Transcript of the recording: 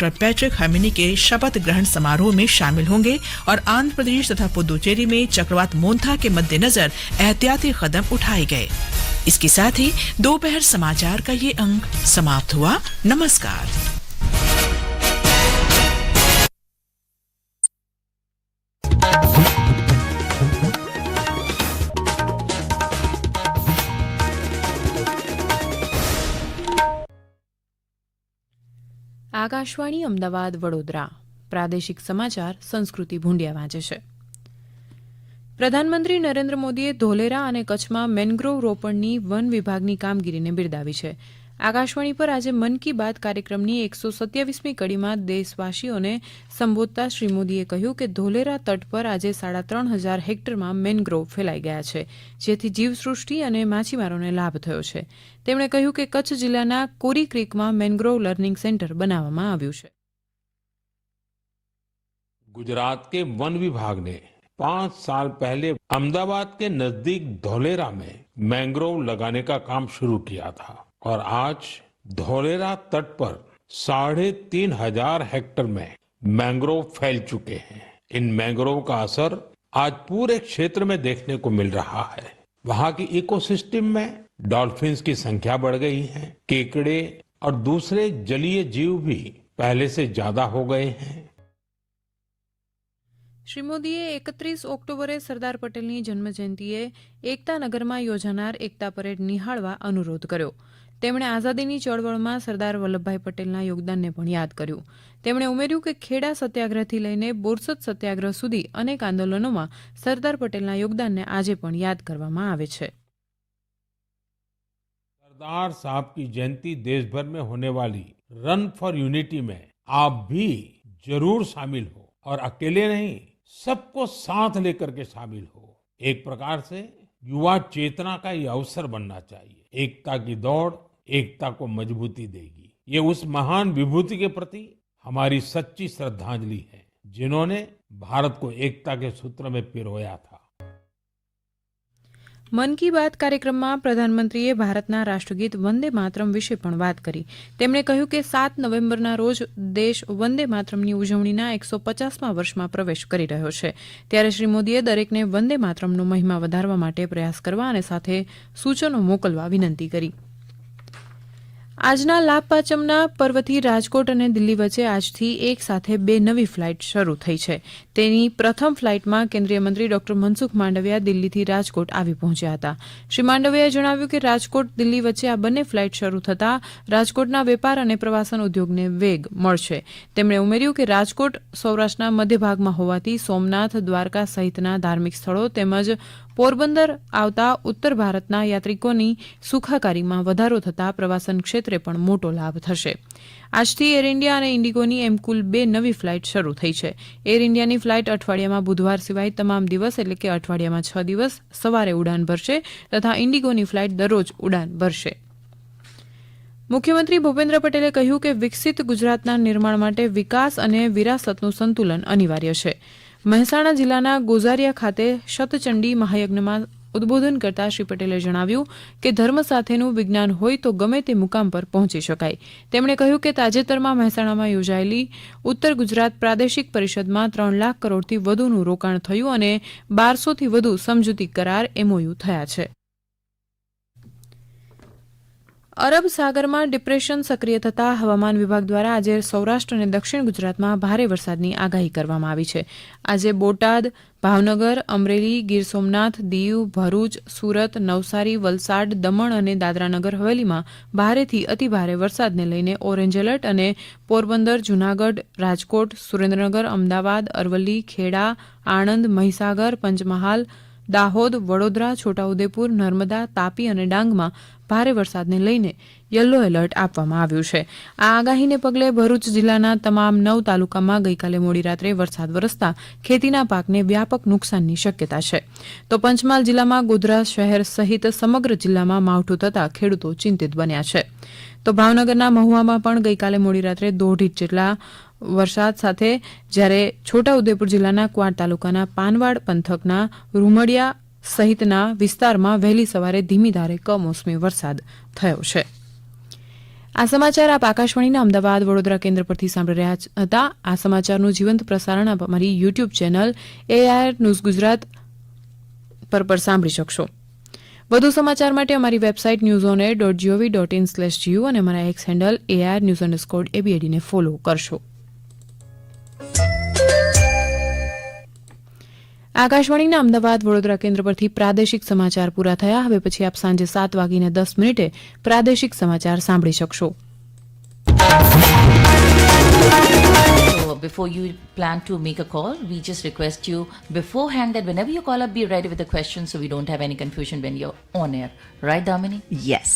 Doctor Patrick हमिनी के शपथ ग्रहण समारोह में शामिल होंगे और आंध्र प्रदेश तथा पुदुचेरी में चक्रवात मोन्था के मद्देनजर एहतियाती कदम उठाए गए। इसके साथ ही दोपहर समाचार का ये अंक समाप्त हुआ। नमस्कार। આકાશવાણી અમદાવાદ વડોદરા. પ્રાદેશિક સમાચાર સંસ્કૃતિ ભૂંડિયા વાંચે છે. પ્રધાનમંત્રી નરેન્દ્ર મોદીએ ધોલેરા અને કચ્છમાં મેનગ્રોવ રોપણની વન વિભાગની કામગીરીને બિરદાવી છે. આકાશવાણી પર આજે મન કી બાત કાર્યક્રમની એકસો સત્યાવીસમી કડીમાં દેશવાસીઓને સંબોધતા શ્રી મોદીએ કહ્યું કે ધોલેરા તટ પર આજે સાડા ત્રણ હજાર હેક્ટરમાં મેનગ્રોવ ફેલાઈ ગયા છે જેથી જીવસૃષ્ટિ અને માછીમારોને લાભ થયો છે તેમણે કહ્યું કે કચ્છ જિલ્લાના કોરી ક્રીકમાં મેનગ્રોવ લર્નિંગ સેન્ટર બનાવવામાં આવ્યું છે गुजरात के वन विभाग ने पांच साल पहले अहमदाबाद के नजदीक धौलेरा में मैंग्रोव लगाने का काम शुरू किया था और आज धौलेरा तट पर साढ़े तीन हजार हेक्टर में मैंग्रोव फैल चुके हैं इन मैंग्रोव का असर आज पूरे क्षेत्र में देखने को मिल रहा है वहां की इकोसिस्टम में डॉल्फिन्स की संख्या बढ़ गई है केकड़े और दूसरे जलीय जीव भी पहले से ज्यादा हो गए हैं શ્રી મોદીએ એકત્રીસ ઓક્ટોબરે સરદાર પટેલની જન્મજયંતિએ એકતાનગરમાં યોજાનાર એકતા પરેડ નિહાળવા અનુરોધ કર્યો તેમણે આઝાદીની ચળવળમાં સરદાર વલ્લભભાઈ પટેલના યોગદાનને પણ યાદ કર્યું તેમણે ઉમેર્યું કે ખેડા સત્યાગ્રહથી લઈને બોરસદ સત્યાગ્રહ સુધી અનેક આંદોલનોમાં સરદાર પટેલના યોગદાનને આજે પણ યાદ કરવામાં આવે છે सरदार साहब की जयंती देश भर में होने वाली रन फॉर यूनिटी में आप भी जरूर शामिल हो और अकेले नहीं सबको साथ लेकर के शामिल हो एक प्रकार से युवा चेतना का ये अवसर बनना चाहिए एकता की दौड़ एकता को मजबूती देगी ये उस महान विभूति के प्रति हमारी सच्ची श्रद्धांजलि है जिन्होंने भारत को एकता के सूत्र में पिरोया था મન કી બાત કાર્યક્રમમાં પ્રધાનમંત્રીએ ભારતના રાષ્ટ્રગીત વંદે માતરમ વિશે પણ વાત કરી તેમણે કહ્યું કે સાત નવેમ્બરના રોજ દેશ વંદે માતરમની ઉજવણીના એકસો પચાસમા વર્ષમાં પ્રવેશ કરી રહ્યો છે ત્યારે શ્રી મોદીએ દરેકને વંદે માતરમનો મહિમા વધારવા માટે પ્રયાસ કરવા અને સાથે સૂચનો મોકલવા વિનંતી કરી આજના લાભ પાંચમના પર્વથી રાજકોટ અને દિલ્હી વચ્ચે આજથી એક સાથે બે નવી ફ્લાઇટ શરૂ થઈ છે. તેની પ્રથમ ફ્લાઇટમાં કેન્દ્રીય મંત્રી ડોક્ટર મનસુખ માંડવિયા દિલ્હીથી રાજકોટ આવી પહોંચ્યા હતા. શ્રી માંડવિયાએ જણાવ્યું કે રાજકોટ, દિલ્હી વચ્ચે આ બંને ફ્લાઇટ શરૂ થતાં રાજકોટના વેપાર અને પ્રવાસન ઉદ્યોગને વેગ મળશે. તેમણે ઉમેર્યું કે રાજકોટ સૌરાષ્ટ્રના મધ્ય ભાગમાં હોવાથી સોમનાથ, દ્વારકા સહિતના ધાર્મિક સ્થળો તેમજ પોરબંદર આવતા ઉત્તર ભારતના યાત્રિકોની સુખાકારીમાં વધારો થતાં પ્રવાસન ક્ષેત્રે પણ મોટો લાભ થશે. આજથી એર ઇન્ડિયા અને ઇન્ડિગોની એમ કુલ બે નવી ફ્લાઇટ શરૂ થઈ છે. એર ઇન્ડિયાની ફ્લાઇટ અઠવાડિયામાં બુધવાર સિવાય તમામ દિવસ, એટલે કે અઠવાડિયામાં છ દિવસ, સવારે ઉડાન ભરશે તથા ઇન્ડિગોની ફ્લાઇટ દરરોજ ઉડાન ભરશે. મુખ્યમંત્રી ભૂપેન્દ્ર પટેલે કહ્યું કે વિકસિત ગુજરાતના નિર્માણ માટે વિકાસ અને વિરાસતનું સંતુલન અનિવાર્ય છે. મહેસાણા જિલ્લાના ગોઝારિયા ખાતે શતચંડી મહાયજ્ઞમાં ઉદબોધન કરતા શ્રી પટેલે જણાવ્યું કે ધર્મ સાથેનું વિજ્ઞાન હોય તો ગમે તે મુકામ પર પહોંચી શકાય. તેમણે કહ્યું કે તાજેતરમાં મહેસાણામાં યોજાયેલી ઉત્તર ગુજરાત પ્રાદેશિક પરિષદમાં ત્રણ લાખ કરોડથી વધુનું રોકાણ થયું અને બારસોથી વધુ સમજૂતી કરાર એમઓયુ થયા છે. અરબ સાગરમાં ડિપ્રેશન સક્રિય થતા હવામાન વિભાગ દ્વારા આજે સૌરાષ્ટ્ર અને દક્ષિણ ગુજરાતમાં ભારે વરસાદની આગાહી કરવામાં આવી છે. આજે બોટાદ, ભાવનગર, અમરેલી, ગીર સોમનાથ, દીવ, ભરૂચ, સુરત, નવસારી, વલસાડ, દમણ અને દાદરાનગર હવેલીમાં ભારેથી અતિભારે વરસાદને લઈને ઓરેન્જ એલર્ટ અને પોરબંદર, જૂનાગઢ, રાજકોટ, સુરેન્દ્રનગર, અમદાવાદ, અરવલ્લી, ખેડા, આણંદ, મહીસાગર, પંચમહાલ, દાહોદ, વડોદરા, છોટાઉદેપુર, નર્મદા, તાપી અને ડાંગમાં ભારે વરસાદને લઈને યલો એલર્ટ આપવામાં આવ્યું છે. આ આગાહીને પગલે ભરૂચ જિલ્લાના તમામ નવ તાલુકામાં ગઈકાલે મોડી રાત્રે વરસાદ વરસતા ખેતીના પાકને વ્યાપક નુકસાનની શક્યતા છે. તો પંચમહાલ જિલ્લામાં ગોધરા શહેર સહિત સમગ્ર જિલ્લામાં માવઠું થતાં ખેડૂતો ચિંતિત બન્યા છે. તો ભાવનગરના મહુવામાં પણ ગઈકાલે મોડી રાત્રે દોઢ ઇંચ જેટલા વરસાદ સાથે જ્યારે છોટાઉદેપુર જિલ્લાના ક્વાડ તાલુકાના પાનવાડ પંથકના રૂમડિયા સહિતના વિસ્તારમાં વહેલી સવારે ધીમી ધારે કમોસમી વરસાદ થયો છે. આ સમાચાર આપ આકાશવાણીના અમદાવાદ વડોદરા કેન્દ્ર પરથી સાંભળી રહ્યા હતા. આ સમાચારનું જીવંત પ્રસારણ આપ અમારી YouTube channel AIR news Gujarat પર પર સાંભળી શકશો. વધુ સમાચાર માટે અમારી website news on air dot G O V dot in slash G O અને અમારા X handle AIR news underscore એબીએડીને follow કરશો. આકાશવાણીના અમદાવાદ વડોદરા કેન્દ્ર પરથી પ્રાદેશિક સમાચાર પૂરા થયા હવે પછી આપ સાંજે સાત વાગીને દસ મિનિટે પ્રાદેશિક સમાચાર સાંભળી શકશો before you plan to make a call, we just request you beforehand that whenever you call up, be ready with the question so we don't have any confusion when you're on air. Right, Damini? Yes.